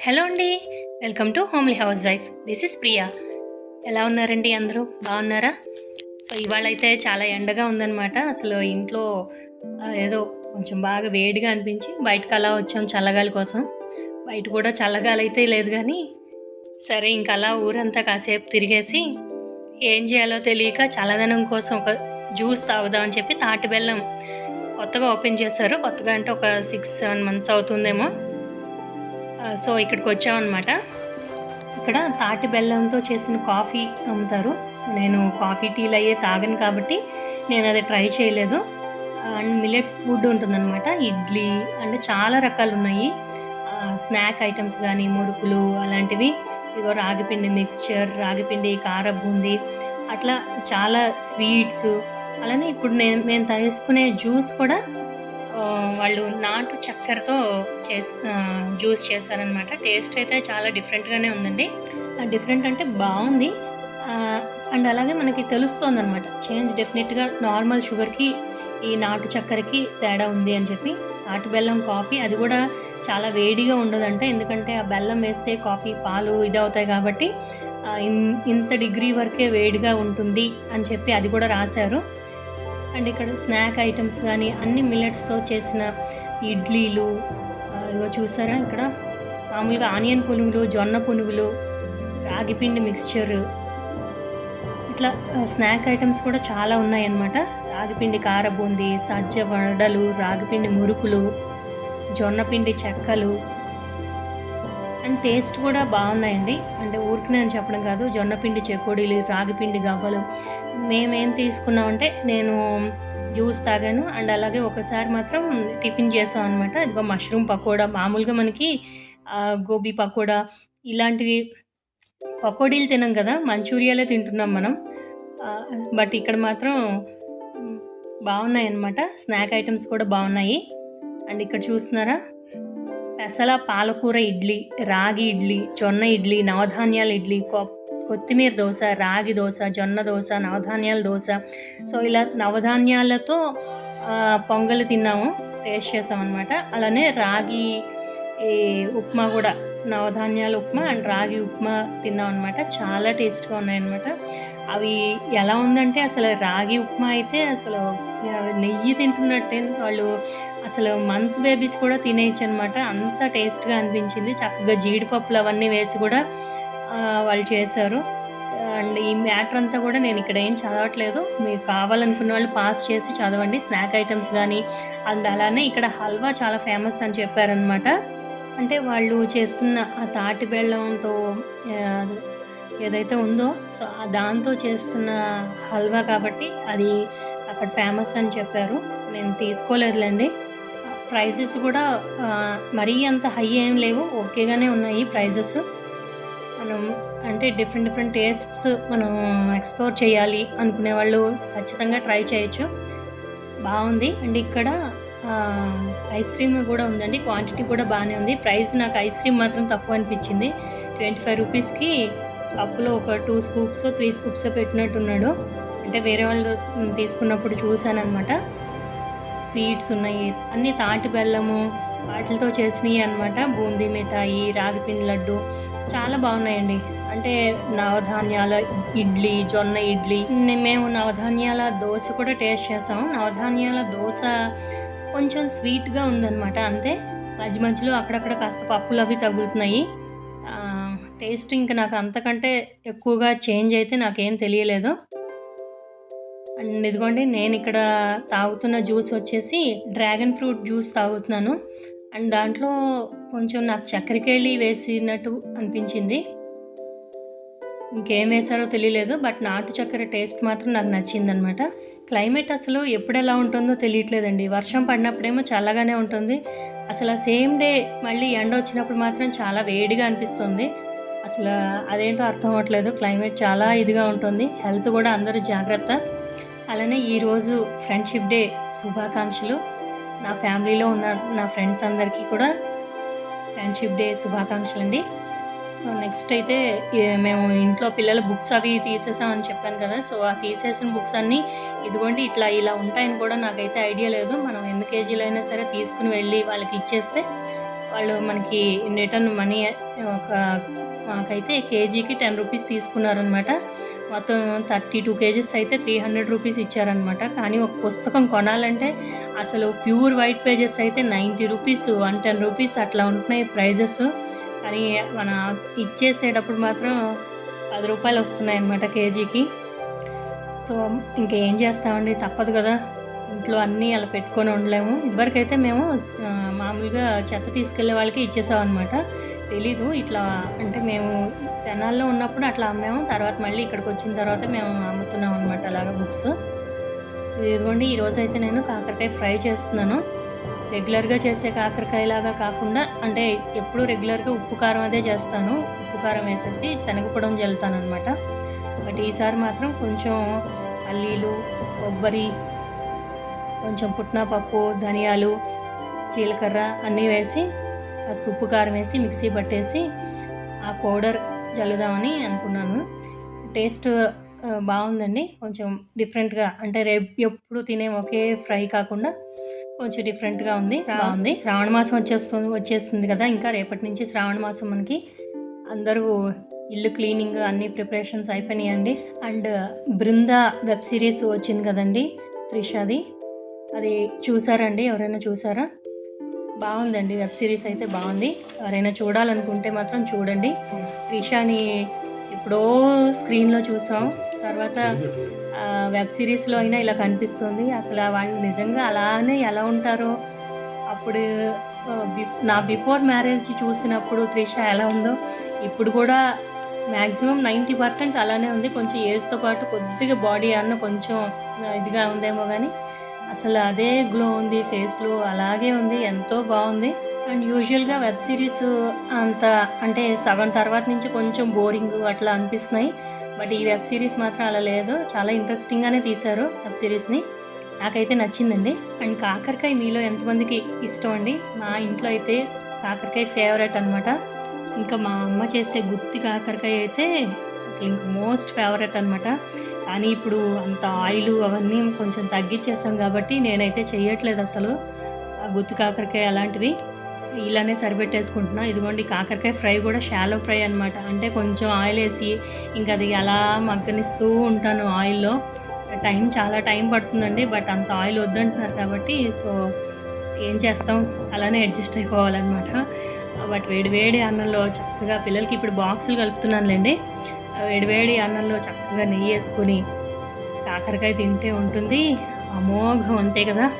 Hello అండి welcome to homely housewife. This is Priya. ఎలా ఉన్నారండి అందరూ? బాగున్నారా? సో ఇవాళైతే చాలా ఎండగా ఉందన్నమాట. అసలు ఇంట్లో ఏదో కొంచెం బాగా వేడిగా అనిపించి బయటకు అలా వచ్చాం చల్లగాలి కోసం. బయట కూడా చల్లగాలి అయితే లేదు కానీ సరే ఇంకా అలా ఊరంతా కాసేపు తిరిగేసి ఏం చేయాలో తెలియక చల్లదనం కోసం ఒక జ్యూస్ తాగుదామని చెప్పి తాటి బెల్లం కొత్తగా ఓపెన్ చేశారు. కొత్తగా అంటే ఒక సిక్స్ సెవెన్ మంత్స్ అవుతుందేమో. సో ఇక్కడికి వచ్చామన్నమాట ఇక్కడ తాటి బెల్లంతో చేసిన కాఫీ అమ్ముతారు. సో నేను కాఫీ టీలు అయ్యే తాగను కాబట్టి నేను అది ట్రై చేయలేదు. అండ్ మిల్లెట్స్ ఫుడ్ ఉంటుందన్నమాట ఇడ్లీ అండ్ చాలా రకాలు ఉన్నాయి స్నాక్ ఐటమ్స్ కానీ మురుకులు అలాంటివి. ఇగో రాగిపిండి మిక్స్చర్ రాగిపిండి కార బూందీ అట్లా చాలా స్వీట్స్. అలానే ఇప్పుడు నేను నేను తీసుకునే జ్యూస్ కూడా వాళ్ళు నాటు చక్కెరతో చేసి జ్యూస్ చేశారనమాట టేస్ట్ అయితే చాలా డిఫరెంట్గానే ఉందండి. డిఫరెంట్ అంటే బాగుంది. అండ్ అలాగే మనకి తెలుస్తుంది అనమాట చేంజ్ డెఫినెట్గా నార్మల్ షుగర్కి ఈ నాటు చక్కెరకి తేడా ఉంది అని చెప్పి. నాటు బెల్లం కాఫీ అది కూడా చాలా వేడిగా ఉండదంట. ఎందుకంటే ఆ బెల్లం వేస్తే కాఫీ పాలు ఇది అవుతాయి కాబట్టి ఇన్- ఇంత డిగ్రీ వరకే వేడిగా ఉంటుంది అని చెప్పి అది కూడా రాశారు. అండ్ ఇక్కడ స్నాక్ ఐటమ్స్ కానీ అన్ని మిల్లెట్స్తో చేసిన ఇడ్లీలు ఇవో చూసారా ఇక్కడ? మామూలుగా ఆనియన్ పునుగులు జొన్న పునుగులు రాగిపిండి మిక్స్చర్. ఇట్లా స్నాక్ ఐటమ్స్ కూడా చాలా ఉన్నాయన్నమాట. రాగిపిండి కార బూందీ సజ్జ వడలు రాగిపిండి మురుకులు జొన్నపిండి చెక్కలు అండ్ టేస్ట్ కూడా బాగున్నాయండి. అంటే ఊరికి నేను చెప్పడం కాదు జొన్నపిండి చెకోడీలు రాగిపిండి గవ్వలు మేమేం తీసుకున్నామంటే నేను జ్యూస్ తాగాను. అండ్ అలాగే ఒకసారి మాత్రం టిఫిన్ చేసాం అనమాట ఇదిగో మష్రూమ్ పకోడా మామూలుగా మనకి గోబీ పకోడా ఇలాంటివి పకోడీలు తినాం కదా మంచూరియాలే తింటున్నాం మనం. బట్ ఇక్కడ మాత్రం బాగున్నాయి అన్నమాట స్నాక్ ఐటమ్స్ కూడా బాగున్నాయి. అండ్ ఇక్కడ చూస్తున్నారా? పెసల పాలకూర ఇడ్లీ రాగి ఇడ్లీ జొన్న ఇడ్లీ నవధాన్యాల ఇడ్లీ కొ- కొత్తిమీర దోశ రాగి దోశ జొన్న దోశ నవధాన్యాల దోశ. సో ఇలా నవధాన్యాలతో పొంగల్ తిన్నాము టేస్ట్ చేసాం అనమాట అలానే రాగి ఈ ఉప్మా కూడా నవధాన్యాల ఉప్మా అండ్ రాగి ఉప్మా తిన్నాం అనమాట చాలా టేస్ట్గా ఉన్నాయన్నమాట. అవి ఎలా ఉందంటే అసలు రాగి ఉప్మా అయితే అసలు నెయ్యి తింటున్నట్టే వాళ్ళు అసలు మంత్స్ బేబీస్ కూడా తినేయచ్చు అనమాట అంత టేస్ట్గా అనిపించింది. చక్కగా జీడిపప్పులు అవన్నీ వేసి కూడా వాళ్ళు చేశారు. అండ్ ఈ మ్యాటర్ అంతా కూడా నేను ఇక్కడ ఏం చదవట్లేదు. మీకు కావాలనుకున్న వాళ్ళు పాస్ చేసి చదవండి. స్నాక్ ఐటమ్స్ కానీ అండ్ అలానే ఇక్కడ హల్వా చాలా ఫేమస్ అని చెప్పారనమాట. అంటే వాళ్ళు చేస్తున్న ఆ తాటి బెల్లంతో ఏదైతే ఉందో సో దాంతో చేస్తున్న హల్వా కాబట్టి అది అక్కడ ఫేమస్ అని చెప్పారు. నేను తీసుకోలేదులేండి. ప్రైజెస్ కూడా మరీ అంత హై ఏం లేవు. ఓకేగానే ఉన్నాయి ప్రైజెస్. మనం అంటే డిఫరెంట్ డిఫరెంట్ టేస్ట్స్ మనం ఎక్స్ప్లోర్ చేయాలి అనుకునే వాళ్ళు ఖచ్చితంగా ట్రై చేయొచ్చు. బాగుంది. అండ్ ఇక్కడ ఐస్ క్రీమ్ కూడా ఉందండి. క్వాంటిటీ కూడా బాగానే ఉంది. ప్రైస్ నాకు ఐస్ క్రీమ్ మాత్రం తక్కువ అనిపించింది. ట్వంటీ ఫైవ్ రూపీస్కి కప్పులో ఒక టూ స్కూప్స్ త్రీ స్కూప్స్ పెట్టినట్టున్నాడు. అంటే వేరే వాళ్ళు తీసుకున్నప్పుడు చూశాను అనమాట స్వీట్స్ ఉన్నాయి. అన్ని తాటి బెల్లము వాటితో చేసినవి అనమాట బూందీ మిఠాయి రాగిపిండి లడ్డు చాలా బాగున్నాయండి. అంటే నవధాన్యాల ఇడ్లీ జొన్న ఇడ్లీ. మేము నవధాన్యాల దోశ కూడా టేస్ట్ చేసాము నవధాన్యాల దోశ కొంచెం స్వీట్గా ఉందన్నమాట. అంతే. మధ్య మధ్యలో అక్కడక్కడ కాస్త పప్పులు అవి తగులుతున్నాయి. టేస్ట్ ఇంకా నాకు అంతకంటే ఎక్కువగా చేంజ్ అయితే నాకేం తెలియలేదు. అండ్ ఇదిగోండి నేను ఇక్కడ తాగుతున్న జ్యూస్ వచ్చేసి డ్రాగన్ ఫ్రూట్ జ్యూస్ తాగుతున్నాను. అండ్ దాంట్లో కొంచెం నాకు చక్కెరకేళి వేసినట్టు అనిపించింది. ఇంకేం వేసారో తెలియలేదు బట్ నాటు చక్కెర టేస్ట్ మాత్రం నాకు నచ్చిందనమాట క్లైమేట్ అసలు ఎప్పుడు ఎలా ఉంటుందో తెలియట్లేదండి. వర్షం పడినప్పుడేమో చల్లగానే ఉంటుంది. అసలు సేమ్ డే మళ్ళీ ఎండ వచ్చినప్పుడు మాత్రం చాలా వేడిగా అనిపిస్తుంది. అసలు అదేంటో అర్థం అవ్వట్లేదు. క్లైమేట్ చాలా ఇదిగా ఉంటుంది. హెల్త్ కూడా అందరూ జాగ్రత్త. అలానే ఈరోజు ఫ్రెండ్షిప్ డే శుభాకాంక్షలు. నా ఫ్యామిలీలో ఉన్న నా ఫ్రెండ్స్ అందరికీ కూడా ఫ్రెండ్షిప్ డే శుభాకాంక్షలు అండి సో నెక్స్ట్ అయితే మేము ఇంట్లో పిల్లల బుక్స్ అవి తీసేసామని చెప్పాను కదా. సో ఆ తీసేసిన బుక్స్ అన్నీ ఇదిగోండి ఇట్లా ఇలా ఉంటాయని కూడా నాకైతే ఐడియా లేదు. మనం ఎన్ని కేజీలు అయినా సరే తీసుకుని వెళ్ళి వాళ్ళకి ఇచ్చేస్తే వాళ్ళు మనకి రిటర్న్ మనీ ఒక మాకైతే కేజీకి టెన్ రూపీస్ తీసుకున్నారనమాట మొత్తం థర్టీ టూ కేజెస్ అయితే త్రీ హండ్రెడ్ రూపీస్ ఇచ్చారనమాట కానీ ఒక పుస్తకం కొనాలంటే అసలు ప్యూర్ వైట్ పేజెస్ అయితే ninety rupees one ten rupees అట్లా ఉంటున్నాయి ప్రైజెస్. కానీ మన ఇచ్చేసేటప్పుడు మాత్రం పది రూపాయలు వస్తున్నాయి అన్నమాట కేజీకి. సో ఇంకేం చేస్తామండి? తప్పదు కదా. ఇంట్లో అన్నీ అలా పెట్టుకొని ఉండలేము. ఇదివరకైతే మేము మామూలుగా చెత్త తీసుకెళ్ళే వాళ్ళకి ఇచ్చేసాం అనమాట తెలీదు ఇట్లా అంటే మేము తెనాల్లో ఉన్నప్పుడు అట్లా అమ్మాము. తర్వాత మళ్ళీ ఇక్కడికి వచ్చిన తర్వాత మేము అమ్ముతున్నాం అనమాట అలాగా బుక్స్. ఇదిగోండి ఈరోజు అయితే నేను కాకరకాయ ఫ్రై చేస్తున్నాను. రెగ్యులర్గా చేసే కాకరకాయ లాగా కాకుండా అంటే ఎప్పుడు రెగ్యులర్గా ఉప్పు కారం అదే చేస్తాను. ఉప్పు కారం వేసేసి శనగపొడం జల్లుతాను అనమాట బట్ ఈసారి మాత్రం కొంచెం పల్లీలు కొబ్బరి కొంచెం పుట్నా పప్పు ధనియాలు జీలకర్ర అన్నీ వేసి ఆ ఉప్పు కారం వేసి మిక్సీ పట్టేసి ఆ పౌడర్ జల్లుదామని అనుకున్నాను. టేస్ట్ బాగుందండి. కొంచెం డిఫరెంట్గా అంటే రేపు ఎప్పుడు తినే ఒకే ఫ్రై కాకుండా కొంచెం డిఫరెంట్గా ఉంది బాగుంది. శ్రావణ మాసం వచ్చేస్తుంది వచ్చేస్తుంది కదా ఇంకా రేపటి నుంచి శ్రావణ మాసం మనకి అందరూ ఇల్లు క్లీనింగ్ అన్ని ప్రిపరేషన్స్ అయిపోయినాయండి. అండ్ బృంద వెబ్ సిరీస్ వచ్చింది కదండి త్రిషాది. అది చూసారండి? ఎవరైనా చూసారా? బాగుందండి. వెబ్ సిరీస్ అయితే బాగుంది. ఎవరైనా చూడాలనుకుంటే మాత్రం చూడండి. త్రిషాని ఎప్పుడో స్క్రీన్లో చూసాం. తర్వాత వెబ్ సిరీస్లో అయినా ఇలా కనిపిస్తుంది. అసలు వాళ్ళు నిజంగా అలానే ఎలా ఉంటారో? అప్పుడు బిఫ్- నా బిఫోర్ మ్యారేజ్ చూసినప్పుడు త్రిష ఎలా ఉందో ఇప్పుడు కూడా మ్యాక్సిమం నైంటీ పర్సెంట్ అలానే ఉంది. కొంచెం ఏజ్తో పాటు కొద్దిగా బాడీ అన్న కొంచెం ఇదిగా ఉందేమో కానీ అసలు అదే గ్లో ఉంది ఫేస్లో అలాగే ఉంది ఎంతో బాగుంది. అండ్ యూజువల్గా వెబ్ సిరీస్ అంత అంటే సగం తర్వాత నుంచి కొంచెం బోరింగ్ అట్లా అనిపిస్తున్నాయి. బట్ ఈ వెబ్ సిరీస్ మాత్రం అలా లేదు. చాలా ఇంట్రెస్టింగ్గానే తీశారు వెబ్ సిరీస్ని నాకైతే నచ్చిందండి. అండ్ కాకరకాయ మీలో ఎంతమందికి ఇష్టం అండి? మా ఇంట్లో అయితే కాకరకాయ ఫేవరెట్ అనమాట ఇంకా మా అమ్మ చేసే గుత్తి కాకరకాయ అయితే అసలు ఇంక మోస్ట్ ఫేవరెట్ అనమాట కానీ ఇప్పుడు అంత ఆయిల్ అవన్నీ కొంచెం తగ్గించేసాం కాబట్టి నేనైతే చేయట్లేదు అసలు. ఆ గుత్తి కాకరకాయ అలాంటివి ఇలానే సరిపెట్టేసుకుంటున్నా. ఇదిగోండి కాకరకాయ ఫ్రై కూడా షాలో ఫ్రై అనమాట అంటే కొంచెం ఆయిల్ వేసి ఇంకా అది అలా మగ్గనిస్తూ ఉంటాను ఆయిల్లో. టైం చాలా టైం పడుతుందండి బట్ అంత ఆయిల్ వద్దంటున్నారు కాబట్టి సో ఏం చేస్తాం? అలానే అడ్జస్ట్ అయిపోవాలన్నమాట. బట్ వేడివేడి అన్నంలో చక్కగా పిల్లలకి ఇప్పుడు బాక్సులు కలుపుతున్నానులేండి. వేడివేడి అన్నంలో చక్కగా నెయ్యి వేసుకొని కాకరకాయ తింటే ఉంటుంది. అమోఘం అంతే కదా?